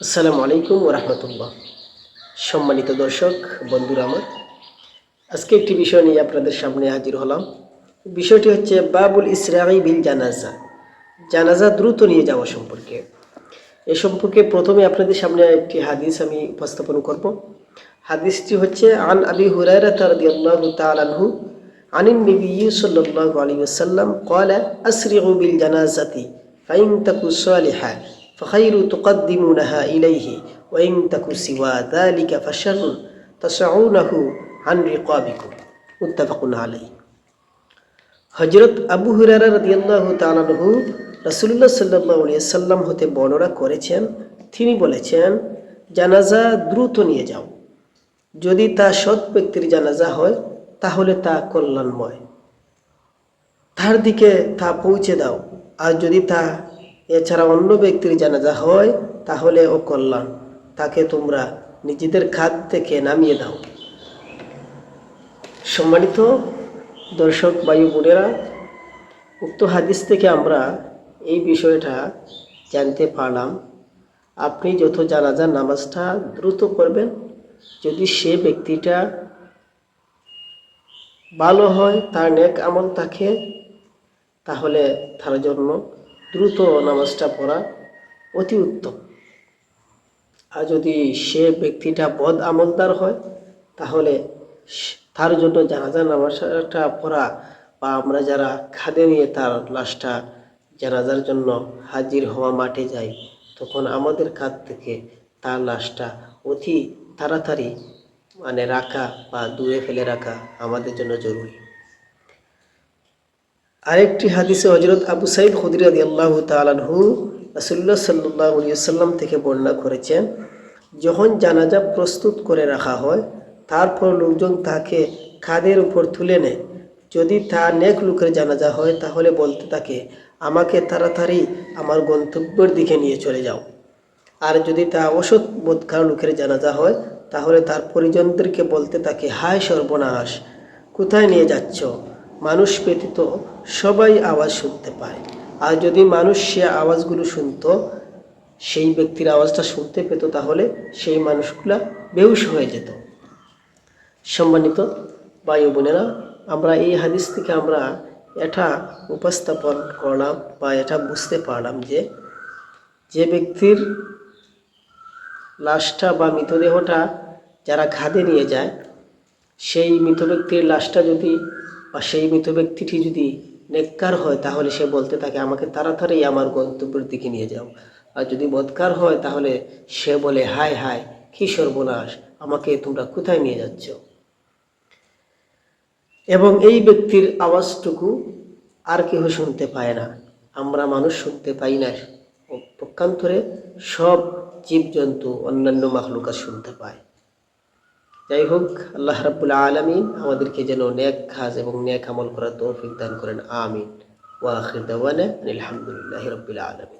আসসালামু আলাইকুম রহমতুল্লাহ। সম্মানিত দর্শক, বন্ধুরা আমার, আজকে একটি বিষয় নিয়ে আপনাদের সামনে হাজির হলাম। বিষয়টি হচ্ছে বাবুল ইসরাই বিল জানাজা। জানাজা দ্রুত নিয়ে যাওয়া সম্পর্কে। এ সম্পর্কে প্রথমে আপনাদের সামনে একটি হাদিস আমি উপস্থাপন করব। হাদিসটি হচ্ছে, আন আবি হুরায়রা রাদিয়াল্লাহু তাআলা আনহু, আনিন নবী সাল্লাল্লাহু আলাইহি ওয়াসাল্লাম, ক্বালা আসরিউ বিল জানাজাতি, ফাইন তাকু সালিহা فخير تقدمونها إليه وإن تكن سوى ذلك فشر تسعونه عن رقابكم متفق عليه হজরত আবু হুরারা রাদিয়াল্লাহু তাআলাহু রাসূলুল্লাহ সাল্লাল্লাহু আলাইহি সাল্লাম হতে বর্ণনা করেছেন তিনি বলেছেন জানাজা দ্রুত নিয়ে যাও যদি তা সৎ ব্যক্তির জানাজা হয় তাহলে তা কল্যাণময় তার দিকে তা পৌঁছে দাও আর যদি তা এছাড়া অন্য ব্যক্তির জানাজা হয়, তাহলে ও কল্যাণ। তাকে তোমরা নিজেদের খাত থেকে নামিয়ে দাও। সম্মানিত দর্শক বায়ু বোনেরা, উক্ত হাদিস থেকে আমরা এই বিষয়টা জানতে পারলাম। আপনি যত জানাজার নামাজটা দ্রুত করবেন। যদি সে ব্যক্তিটা ভালো হয়, তার নেক আমল থাকে, তাহলে তার জন্য দ্রুত নামাজটা পড়া অতি উত্তম। আর যদি সে ব্যক্তিটা বদ আমলদার হয়, তাহলে তার জন্য জানাজা নামাজটা পড়া বা আমরা যারা খাদে নিয়ে তার লাশটা জানাজার জন্য হাজির হওয়া মাঠে যাই, তখন আমাদের কাছ থেকে তার লাশটা অতি তাড়াতাড়ি মানে রাখা বা দূরে ফেলে রাখা আমাদের জন্য জরুরি। আরেকটি হাদিসে হজরত আবু সাইদ খুদরি আদি আল্লাহ তালানহু রাসুল্লাহ সাল্লাহ সাল্লাম থেকে বর্ণনা করেছেন, যখন জানাজা প্রস্তুত করে রাখা হয়, তারপর লোকজন তাকে খাদের উপর তুলে নেয়। যদি তা নেক লোকের জানাজা হয়, তাহলে বলতে থাকে, আমাকে তাড়াতাড়ি আমার গন্তব্যের দিকে নিয়ে চলে যাও। আর যদি তা অসৎ বোধকার লোকের জানাজা হয়, তাহলে তার পরিজনদেরকে বলতে থাকে, হায় সর্বনাশ, কোথায় নিয়ে যাচ্ছ? মানুষ ব্যতীত সবাই আওয়াজ শুনতে পায়। আর যদি মানুষ সে আওয়াজগুলো শুনতো, সেই ব্যক্তির আওয়াজটা শুনতে পেত, তাহলে সেই মানুষগুলা বেহুশ হয়ে যেত। সম্মানিত বায়ু বোনেরা, আমরা এই হাদিস থেকে আমরা এটা উপস্থাপন করলাম বা এটা বুঝতে পারলাম যে যে ব্যক্তির লাশটা বা মৃতদেহটা যারা খাদে নিয়ে যায়, সেই মৃত ব্যক্তির লাশটা যদি বা সেই মৃত ব্যক্তিটি যদি নেককার হয়, তাহলে সে বলতে থাকে, আমাকে তাড়াতাড়ি আমার গন্তব্যের দিকে নিয়ে যাও। আর যদি বদকার হয়, তাহলে সে বলে, হায় হায়, কি সর্বনাশ, আমাকে তোমরা কোথায় নিয়ে যাচ্ছ? এবং এই ব্যক্তির আওয়াজটুকু আর কেউ শুনতে পায় না। আমরা মানুষ শুনতে পাই না। পক্ষান্তরে সব জীবজন্তু অন্যান্য মাখলুকা শুনতে পায়। যাই হোক আল্লাহ রাবুল আলমিন আমাদেরকে যেন নেক খাজ এবং নেক আমল করার তৌফিক দান করেন। আমিন। ওয়াখির আখির আলহামদুলিল্লাহ আলমিন আলামিন।